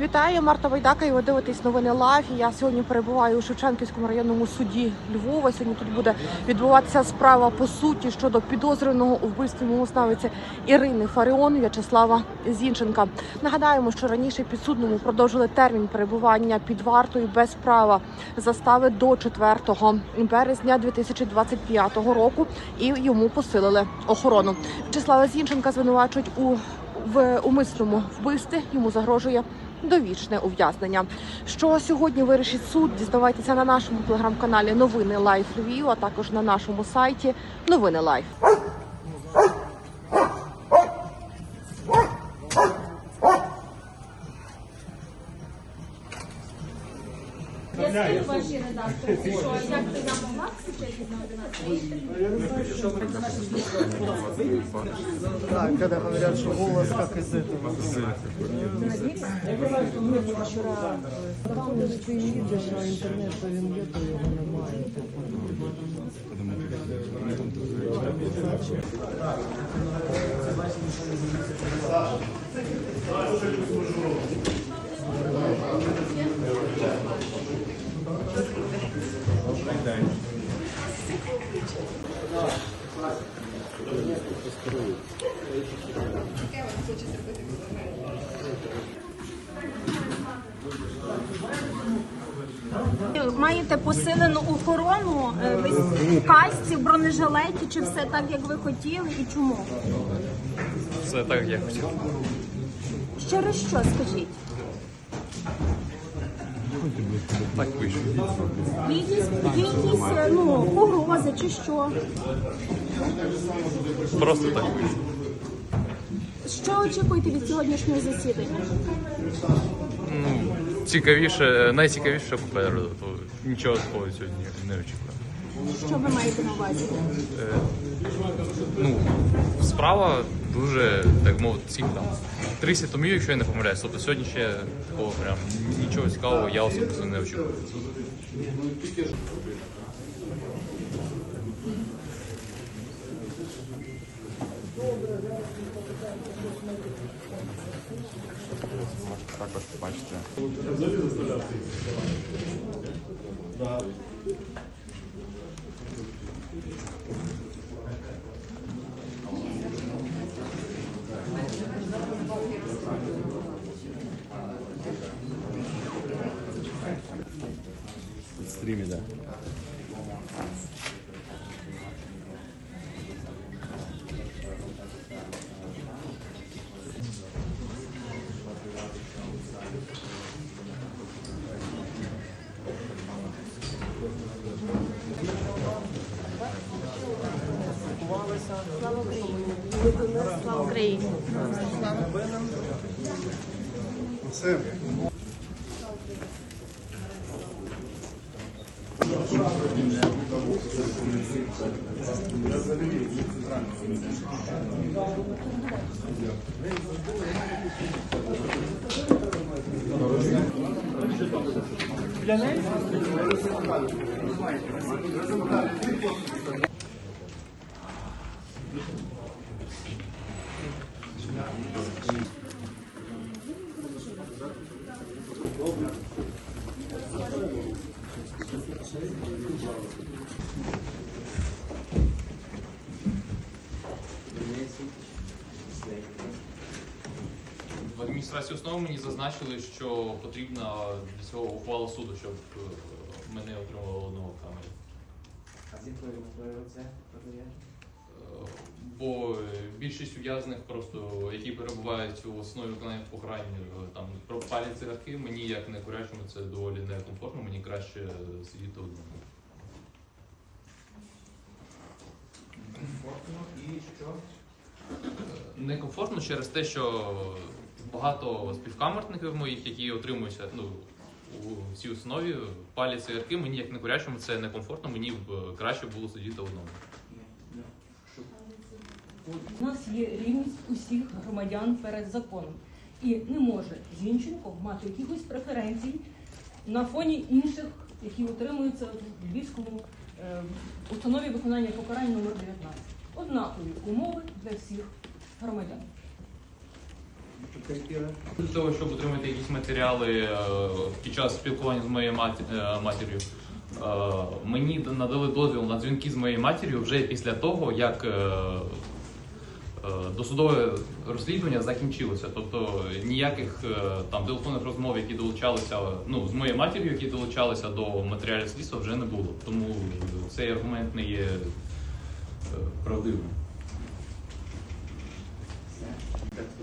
Вітаю, Марта Вайдака. І ви дивитесь новини Лайф. Я сьогодні перебуваю у Шевченківському районному суді Львова. Сьогодні тут буде відбуватися справа по суті щодо підозрюваного у вбивстві мовознавиці Ірини Фаріон В'ячеслава Зінченка. Нагадаємо, що раніше підсудному продовжили термін перебування під вартою без права застави до 4 березня 2025 року. І йому посилили охорону. В'ячеслава Зінченка звинувачують у в умисному вбивстві. Йому загрожує довічне ув'язнення. Що сьогодні вирішить суд? Дізнавайтеся на нашому телеграм-каналі Новини Лайф Львів, а також на нашому сайті Новини Лайф. Редактори, що як би я могла включити на 11 Да, когда говорят, что голос как из этого. Там ж ти їдеш, а інтернету він є, то його немає. Маєте посилену охорону, е, ви в касці, в бронежилеті, чи все так, як ви хотіли, і чому? Все так, як хотів. Через що скажіть? Так вийшло. Якісь, є якісь е, ну, погрози чи що? Просто так вийшло. Що очікуєте від сьогоднішнього засідання? Цікавіше, найцікавіше попереду, то нічого такого сьогодні не очікую. Що ви маєте на увазі? Ну, справа дуже, так мовити, там 30 томів, якщо я не помиляюсь. Тобто сьогодні ще такого прям нічого цікавого я особисто не очікую. Також бачите. Україні! В адміністрації основи мені зазначили, що потрібна для цього ухвала суду, щоб е, мене отримувало одного в камері. А з якою метою це подає? Е, Бо більшість ув'язаних, просто які перебувають у основі виконання покарань, е, там пропалять цигарки, мені як не курячому це доволі некомфортно, мені краще сидіти одному. Комфортно і що? Некомфортно через те, що багато співкамерників моїх, які отримуються ну, у цій основі, палять цигарки, мені як не курячому це некомфортно, мені б е, краще було сидіти одному. У нас є рівність усіх громадян перед законом. І не може Зінченко мати якихось преференцій на фоні інших, які утримуються в Львівському е, установі виконання покарань номер 19. Однакові умови для всіх громадян. Для того, щоб отримати якісь матеріали е, під час спілкування з моєю е, матір'ю, е, мені надали дозвіл на дзвінки з моєю матір'ю вже після того, як досудове розслідування закінчилося. Тобто ніяких там телефонних розмов, які долучалися ну, з моєю матір'ю, які долучалися до матеріалів слідства, вже не було. Тому цей аргумент не є правдивим. Все. Текст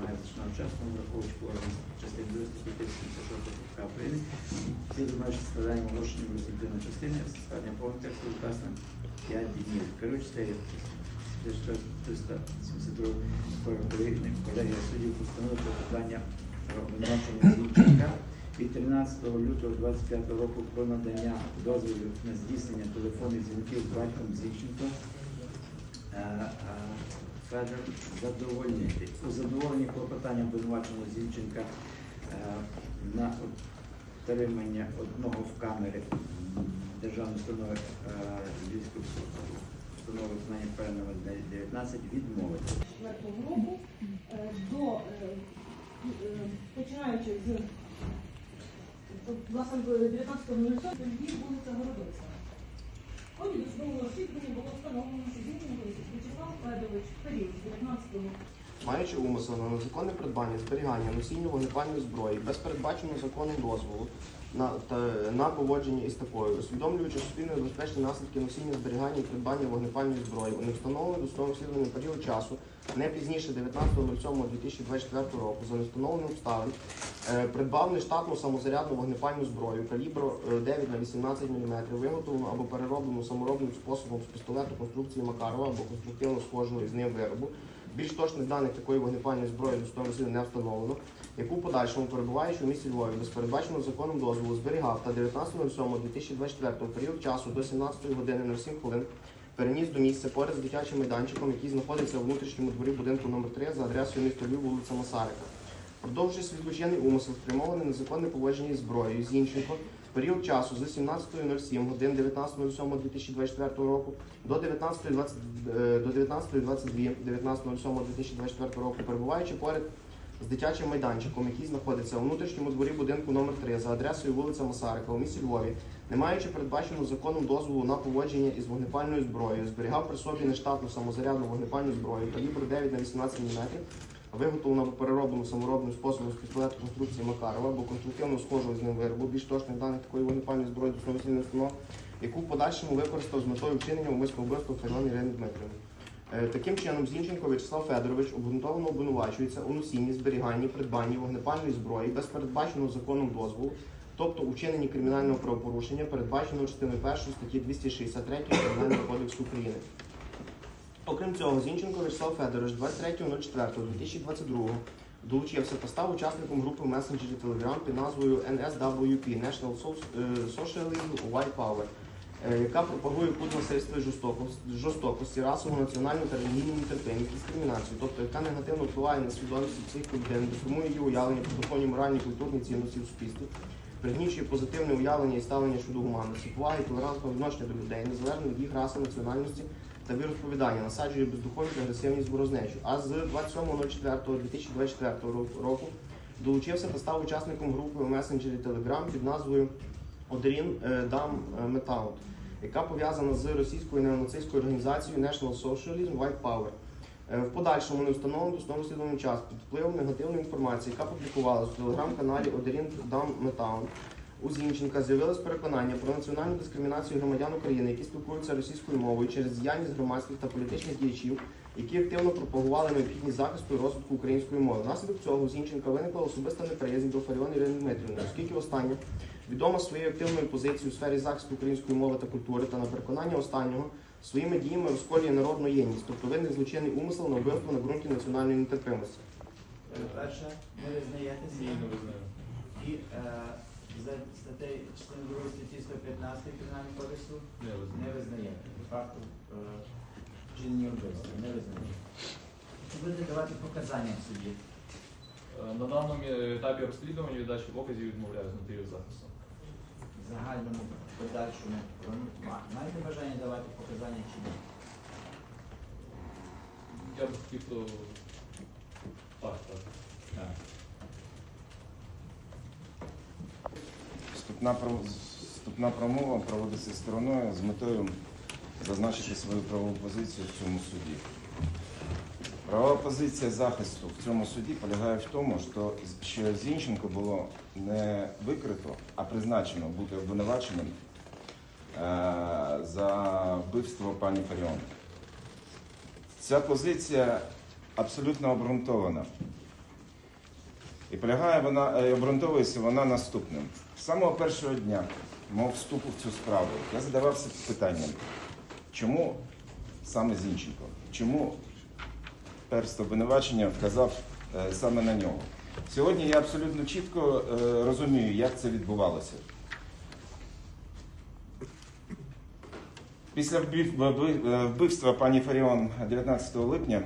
має значно вчасно, враховуючи положення частини 2 статті 56 КПК України. Ці зазначені складання оголошення в розділення частини, складення повного тексту указано 5 днів. Керуючи статтею 372 України, колегія суддів постановила про питання обвинувачення Зінченка від 13 лютого 25 року про надання дозволів на здійснення телефонних дзвінків батьком Зінченко Е, е, Федор задовольнити. У задоволенні клопотання обвинуваченого Зінченка е, на отримання одного в камери державної установи е, Львівської установи виконання певного 19 відмовити. 2004 року е, до починаючи з власне 19.07 Львів вулиця. В ході досудового розслідування було встановлено, В'ячеслав Федорович в період з 19 Маючи умисел на незаконне придбання, зберігання, носіння вогнепальної зброї без передбаченого законом дозволу на, та, на поводження із такою, усвідомлюючи суспільно небезпечні наслідки носіння, зберігання і придбання вогнепальної зброї. У невстановлений до свого розслідування період часу, не пізніше 19.07.2024 року, за невстановленим обставин, е, придбав нештатну самозарядну вогнепальну зброю калібру е, 9 на 18 мм, виготовлену або перероблену саморобним способом з пістолету конструкції Макарова або конструктивно схожого із ним виробу, більш точних даних такої вогнепальної зброї до не встановлено, яку подальшому перебуваючи у місті Львові без передбаченого законом дозволу зберігав та 19.07.2024 період часу до 17 години 07 хвилин переніс до місця поряд з дитячим майданчиком, який знаходиться у внутрішньому дворі будинку номер 3 за адресою місто Львів, вулиця Масарика. Продовжуючи свій злочинний умисел, спрямований на законне поводження зброєю Зінченко, період часу з 17.07 годин 19.07.2024 року до 19.20 е, до 19.22 19.07.2024 року, перебуваючи поряд з дитячим майданчиком, який знаходиться у внутрішньому дворі будинку номер 3 за адресою вулиця Масарика у місті Львові, не маючи передбаченого законом дозволу на поводження із вогнепальною зброєю, зберігав при собі нештатну самозарядну вогнепальну зброю калібру 9 на 18 мм, виготовлену або перероблену саморобним способом з пістолету конструкції Макарова або конструктивно схожого з ним виробу, більш точних даних такої вогнепальної зброї до слідної установ, яку в подальшому використав з метою вчинення умисного вбивства Фаріон Ірини Дмитрівни. Е, Таким чином, Зінченко В'ячеслав Федорович обґрунтовано обвинувачується у носінні, зберіганні, придбанні вогнепальної зброї без передбаченого законом дозволу, тобто у вчиненні кримінального правопорушення, передбаченого частиною 1 статті 263 Кримінального кодексу України. Окрім цього, Зінченко Вячеслав Федорович 23.04.2022 долучився та став учасником групи месенджерів Telegram під назвою NSWP National е, Socialism White Power, яка пропагує культ насильства і жорстокості, расову, національну та релігійну нетерпимість, дискримінацію, тобто яка негативно впливає на свідомість всіх людей, деформує її уявлення про духовні, моральні культурні цінності в суспільстві, пригнічує позитивне уявлення і ставлення щодо гуманності, поваги, толерантного відношення до людей, незалежно від їх раси, національності та віросповідання, насаджує бездуховність агресивність ворожнечу. А з 27.04.2024 року долучився та став учасником групи у месенджері Telegram під назвою Одерін Дам Метаут, яка пов'язана з російською неонацистською організацією National Socialism White Power. Е, В подальшому не встановлено до основного час під впливом негативної інформації, яка публікувалася у телеграм-каналі Одерін Метаун. У Зінченка з'явилось переконання про національну дискримінацію громадян України, які спілкуються російською мовою через діяльність громадських та політичних діячів, які активно пропагували необхідність захисту і розвитку української мови. Внаслідок цього у Зінченка виникла особиста неприязнь до Фаріон Ірини Дмитрівни, оскільки остання відома своєю активною позицією у сфері захисту української мови та культури та на переконання останнього своїми діями розколює народну єдність, тобто виник злочинний умисел на вбивство на ґрунті національної нетерпимості. Е, Перше, не визнаєтеся. Ні, не визнаю. І е, за статтею частини 2 статті 115 Кримінального кодексу Не визнаєте. Факту е, вчинення вбивства. Не визнаєте. Чи будете давати показання в суді? На даному етапі розслідування віддачі показів відмовляю з мотивів захисту. Загальному подальшому маєте бажання давати показання чи ні? Я б хотів, то так, так. Так. Вступна, про- вступна промова проводиться стороною з метою зазначити свою правову позицію в цьому суді. Правова позиція захисту в цьому суді полягає в тому, що, Зінченко було не викрито, а призначено бути обвинуваченим е, за вбивство пані Фаріон. Ця позиція абсолютно обґрунтована. І полягає вона, е, обґрунтовується вона наступним. З самого першого дня мого вступу в цю справу я задавався питанням, чому саме Зінченко? Чому перст обвинувачення вказав е, саме на нього? Сьогодні я абсолютно чітко е, розумію, як це відбувалося. Після е, вбивства пані Фаріон 19 липня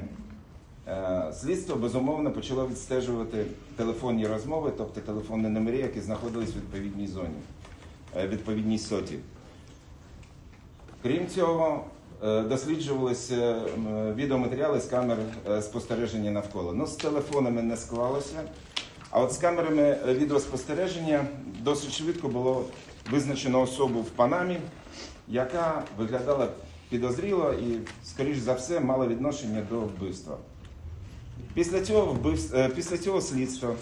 Слідство безумовно почало відстежувати телефонні розмови, тобто телефонні номери, які знаходились в відповідній зоні, відповідній соті. Крім цього, досліджувалися відеоматеріали з камер е, спостереження навколо. Ну, з телефонами не склалося. А от з камерами е, відеоспостереження досить швидко було визначено особу в Панамі, яка виглядала підозріло і, скоріш за все, мала відношення до вбивства. Після цього, вбивс- е, після цього слідство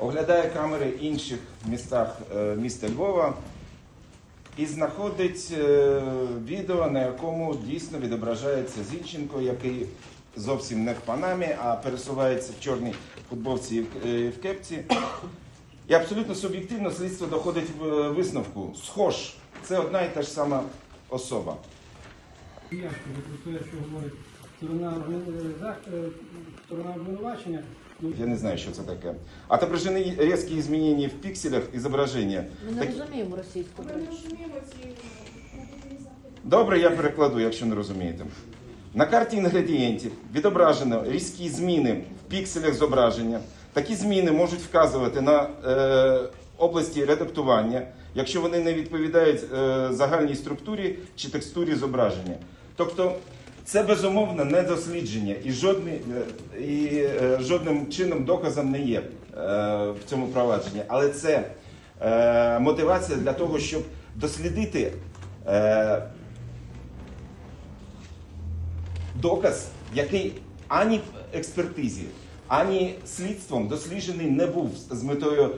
оглядає камери інших містах е, міста Львова і знаходить е, відео, на якому дійсно відображається Зінченко, який зовсім не в Панамі, а пересувається в чорній футболці е, в кепці. І абсолютно суб'єктивно слідство доходить в е, висновку. Схож, це одна і та ж сама особа. Я про те, що говорить сторона, сторона обвинувачення. Ну, Я не знаю, що це таке. Отображені різкі змінення в пікселях зображення. Ми не Так- розуміємо російську. до речі. Добре, я перекладу, якщо не розумієте. На карті інгредієнтів відображено різкі зміни в пікселях зображення. Такі зміни можуть вказувати на е, області редактування, якщо вони не відповідають е, загальній структурі чи текстурі зображення. Тобто це безумовно не дослідження і, жодний, е, і е, жодним чином доказом не є е, в цьому провадженні. Але це мотивація для того, щоб дослідити. Доказ, який ані в експертизі, ані слідством досліджений не був з метою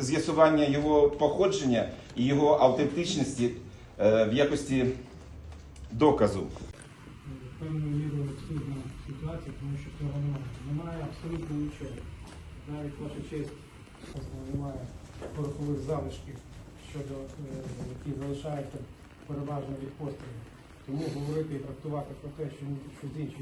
з'ясування його походження і його автентичності в якості доказу. певною мірою абсурдна ситуація, тому що цього немає. Немає абсолютно нічого. Навіть ваша честь немає порохових залишків, щодо е, які залишаються переважно від пострілів. Тому говорити і трактувати про те, що, ми інших